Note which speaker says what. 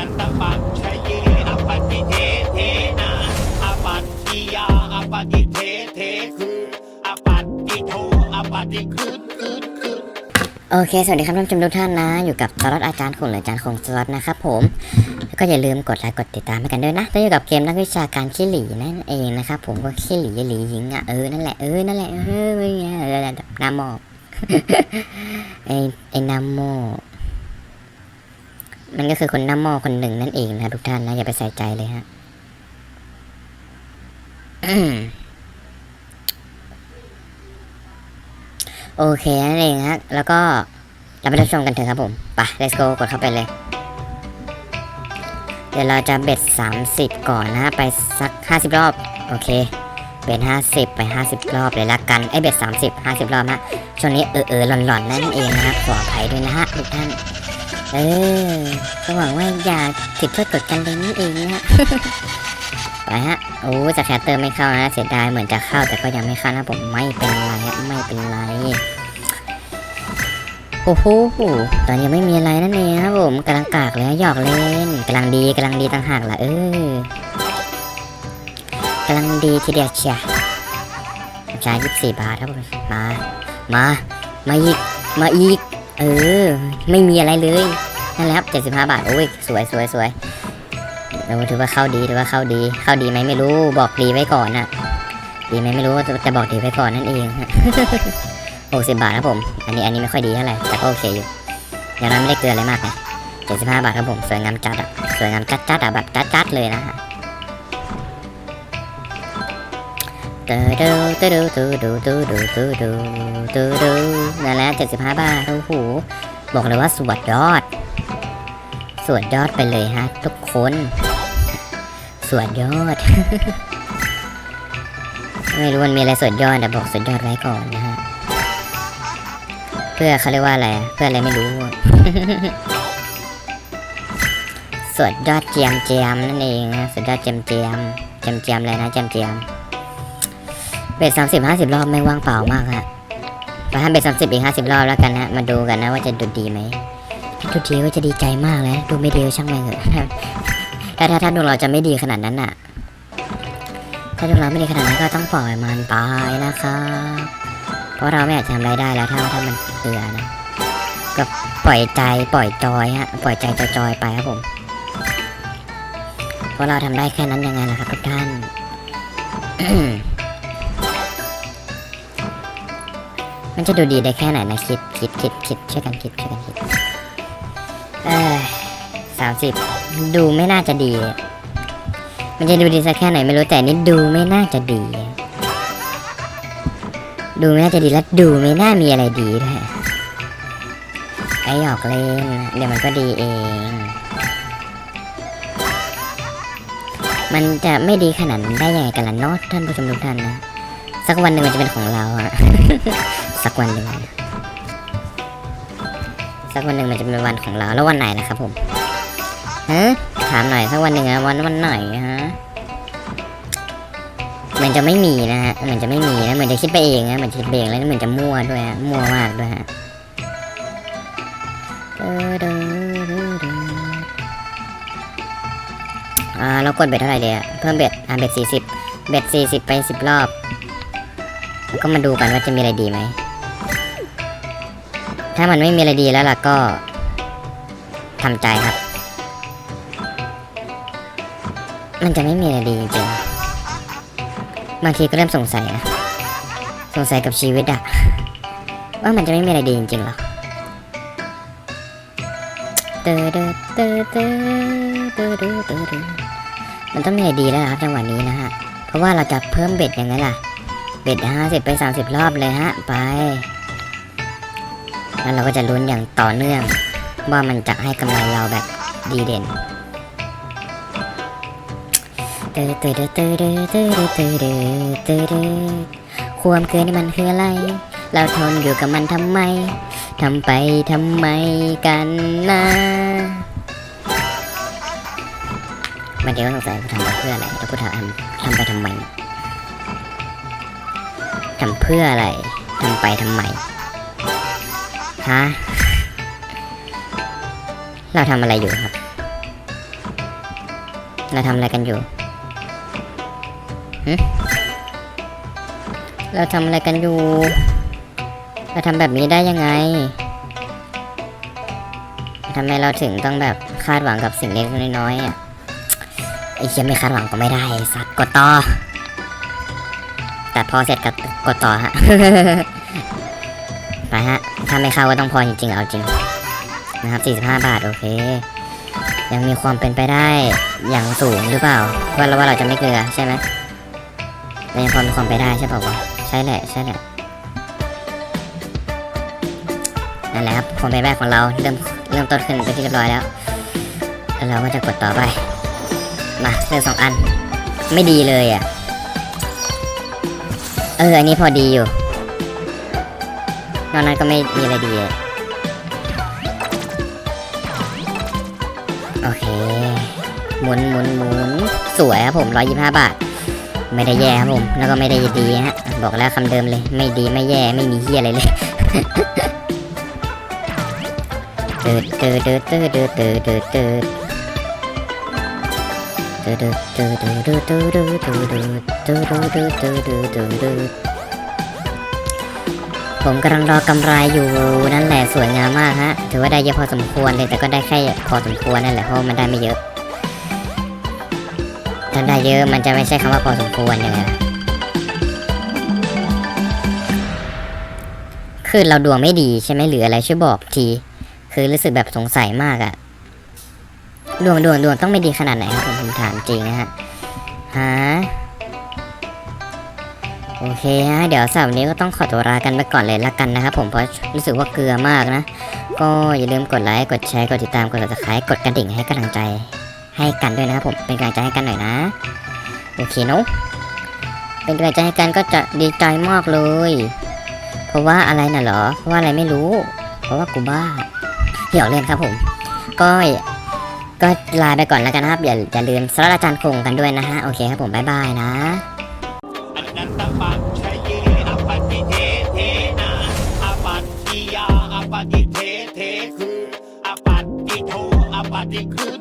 Speaker 1: นันตปัจชเยอปฏิเทเทนะอปัตติยาอปฏิเทเทคืออปัตติโทอปฏิคืนคืนคืน
Speaker 2: โอเค สวัสดีครับท่านผู้ชมทุกท่านนะ อยู่กับสล็อตอาจารย์คงหรืออาจารย์คงสล็อตนะครับผมแล้วก็อย่าลืมกดไลค์กดติดตามให้กันด้วยนะแล้วอยู่กับเกมนักวิชาการขี้หลีนั่นเองนะครับผมก็ขี้หลีหลีหญิงอะเออนั่นแหละเออนั่นแหละเออเออเออน้ำหมอกไอ้ไอ้น้ำโม มันก็คือคนน้ำหมอคนหนึ่งนั่นเองนะทุกท่านนะอย่าไปใส่ใจเลยฮะโอเคนั่นเองฮะแล้วก็เราไปรับชมกันเถอะครับผมไป let's go กดเข้าไปเลย เดี๋ยวเราจะเบ็ด 30 ก่อนนะฮะไปสัก 50 รอบ โอเค เบ็ด 50 ไป 50 รอบเลยละกันไอเบ็ด 30 50 รอบฮะช่วงนี้เออเออหลอนหลอนๆนั่นเองนะครับขออภัยด้วยนะฮะทุกท่าน เออก็หวังว่าอย่าผิดโทษกฎกันเลยนี่เองนะ ไปฮะ โอ้จะแคเตอร์ไม่เข้านะ เสียดายเหมือนจะเข้าแต่ก็ยังไม่เข้านะผมไม่เป็นไรฮะไม่เป็นไร โอ้โห ตอนนี้ยังไม่มีอะไรนั่นเองครับผมกำลังกากเลยหยอกเล่นกำลังดีกำลังดีต่างหากล่ะเออกำลังดีทีเดียวเชียใช้ยี่สิบสี่บาทครับผมมา มา มาอีก มาอีก เออ ไม่มีอะไรเลยนั่นแหละครับเจ็ดสิบห้าบาท โอ้ย สวยสวยสวยเออถือว่าเข้าดีถือว่าเข้าดี เข้าดีไหมไม่รู้ บอกดีไว้ก่อนนะดีไหมไม่รู้แต่บอกดีไว้ก่อนนั่นเองหกสิบบาทครับผม อันนี้อันนี้ไม่ค่อยดีเท่าไหร่ แต่ก็โอเคอยู่ อย่างนั้นไม่ได้เกินอะไรมากนะเจ็ดสิบห้าบาทครับผม สวยงามจัดอะสวยงามจัดจัดอะแบบจัดจัดเลยนะ นั่นแหละเจ็ดสิบห้าบาท โอ้โห บอกเลยว่าสวดยอด สวดยอดไปเลยฮะ ทุกคน สวดยอด ไม่รู้มันมีอะไรสวดยอดแต่บอกสวดยอดไว้ก่อนนะฮะ เพื่อเขาเรียกว่าอะไร เพื่ออะไรไม่รู้ สวดยอดเจียมเจียมนั่นเองนะ สวดยอดเจียมเจียมเจียมเจียมอะไรนะเจียมเจียม เบ็ดสามสิบห้าสิบรอบไม่ว่างเปล่ามากฮะไปให้เบ็ดสามสิบอีกห้าสิบรอบแล้วกันนะมาดูกันนะว่าจะดูดีไหมถ้าดูดีก็จะดีใจมากเลยดูไม่ดีช่างแม่งเถอะถ้าถ้าถ้าดวงเราจะไม่ดีขนาดนั้นน่ะ ถ้าดวงเราไม่ดีขนาดนั้นก็ต้องปล่อยมันไปนะครับเพราะเราไม่อาจจะทำอะไรได้แล้วถ้าถ้ามันเตือนะก็ปล่อยใจปล่อยจอยฮะปล่อยใจจอยไปครับผมเพราะเราทำได้แค่นั้นยังไงล่ะครับทุกท่าน มันจะดูดีได้แค่ไหนนะคิดคิดคิดคิดช่วยกันคิดช่วยกันคิดเออสามสิบดูไม่น่าจะดี มันจะดูดีสักแค่ไหนไม่รู้แต่นี่ดูไม่น่าจะดี ดูไม่น่าจะดีและดูไม่น่ามีอะไรดีด้วยไอหยอกเล่นเดี๋ยวมันก็ดีเอง มันจะไม่ดีขนาดได้ยังไงกันล่ะเนาะท่านผู้ชมทุกท่านนะสักวันหนึ่งมันจะเป็นของเราอะ สักวันหนึ่งสักวันหนึ่งมันจะเป็นวันของเราแล้ววันไหนล่ะครับผมฮะถามหน่อยสักวันหนึ่งอะวันวันไหนฮะเหมือนจะไม่มีนะฮะเหมือนจะไม่มีนะเหมือนจะคิดไปเองนะเหมือนคิดเองแล้วเหมือนจะมั่วด้วยฮะมั่วมากด้วยฮะอ่าเรากดเบ็ดเท่าไหร่เดียเพิ่มเบ็ดอ่าเบ็ดสี่สิบเบ็ดสี่สิบไปสิบรอบ ก็มาดูกันว่าจะมีอะไรดีไหม ถ้ามันไม่มีอะไรดีแล้วล่ะก็ทำใจครับ มันจะไม่มีอะไรดีจริงบางทีก็เริ่มสงสัยนะ สงสัยกับชีวิตอะว่ามันจะไม่มีอะไรดีจริงหรอเตอเตอเตอเตอเตอเตอเตอมันต้องมีอะไรดีแล้วครับจังหวะนี้นะฮะ เพราะว่าเราจะเพิ่มเบ็ดยังไงล่ะ เบ็ดห้าสิบไปสามสิบรอบเลยฮะ ไป แล้วเราก็จะลุ้นอย่างต่อเนื่อง ว่ามันจะให้กำไรเราแบบดีเด่นเตอเตอเตอเตอเตอเตอเตอเตอเตอเตอความเกินนี่มันคืออะไร เราทนอยู่กับมันทำไมทำไปทำไมกันนะมันเดี๋ยวสงสัยกูทำไปเพื่ออะไรแล้วกูทำทำไปทำไมทำเพื่ออะไรทำไปทำไม ฮะ เราทำอะไรอยู่ครับ เราทำอะไรกันอยู่เราทำอะไรกันอยู่ เราทำแบบนี้ได้ยังไงทำไมเราถึงต้องแบบคาดหวังกับสิ่งเล็กน้อยๆอะไอ้เชี่ยไม่คาดหวังก็ไม่ได้สัตว์กดต่อ แต่พอเสร็จก็กดต่อฮะ ไปฮะ ถ้าไม่เข้าก็ต้องพอจริงๆ เอาจริง นะครับ 45 บาท โอเค ยังมีความเป็นไปได้อย่างสูงหรือเปล่า ว่าเราว่าเราจะไม่เกลือใช่ไหมเรายังพอมีความไปได้ใช่ปล่าวะใช่แหละ ใช่แหละนั่นแหละครับความเป็นไปไของเราเริ่มเริ่มต้นขึ้นไปที่เรียบร้อยแล้วแล้วเราก็จะกดต่อไป มาเลือกสองอัน ไม่ดีเลยอะ เออ อันนี้พอดีอยู่ นอกนั้นก็ไม่มีอะไรดีเลยโอเค หมุนหมุนหมุนสวยครับผมร้อยยี่สิบห้าบาท ไม่ได้แย่ครับผม แล้วก็ไม่ได้ดีฮะ บอกแล้วคำเดิมเลย ไม่ดีไม่แย่ไม่มีเฮียอะไรเลยเติร์ดเติร์ดเติร์ดเติร์ดเติร์ดเติร์ดเติร์ดเติร์ดเติร์ดเติร์ดเติร์ดเติร์ดเติร์ดเติร์ดเติร์ด ผมกำลังรอกำไรอยู่นั่นแหละสวยงามมากฮะ ถือว่าได้เยอะพอสมควรเลยแต่ก็ได้แค่พอสมควรนั่นแหละเพราะมันได้ไม่เยอะ ถ้าได้เยอะมันจะไม่ใช่คำว่าพอสมควรเลยนะคือเราดวงไม่ดีใช่ไหมหรืออะไรช่วยบอกที คือรู้สึกแบบสงสัยมากอะดวงดวงดวงต้องไม่ดีขนาดไหนครับผมผมถามจริงนะฮะฮะ โอเคฮะเดี๋ยวสำหรับนี้ก็ต้องขอตัวลากันไปก่อนเลยละกันนะครับผมเพราะรู้สึกว่าเกลือมากนะ ก็อย่าลืมกดไลค์กดแชร์กดติดตามกด subscribe กดกระดิ่งให้กำลังใจให้กันด้วยนะครับผมเป็นกำลังใจให้กันหน่อยนะโอเคเนอะเป็นกำลังใจให้กันก็จะดีใจมากเลย เพราะว่าอะไรน่ะเหรอเพราะว่าอะไรไม่รู้ เพราะว่ากูบ้าเดี๋ยวเล่นครับผม ก็ก็ลาไปก่อนแล้วกันนะครับอย่าอย่าลืมสำหรับอาจารย์คงกันด้วยนะฮะโอเคครับผมบ๊ายบายนะ
Speaker 1: ตปัจชเยอปฏิเทเทนะอปัตติยาอปฏิเทเทคืออปัตติโทอปฏิคืน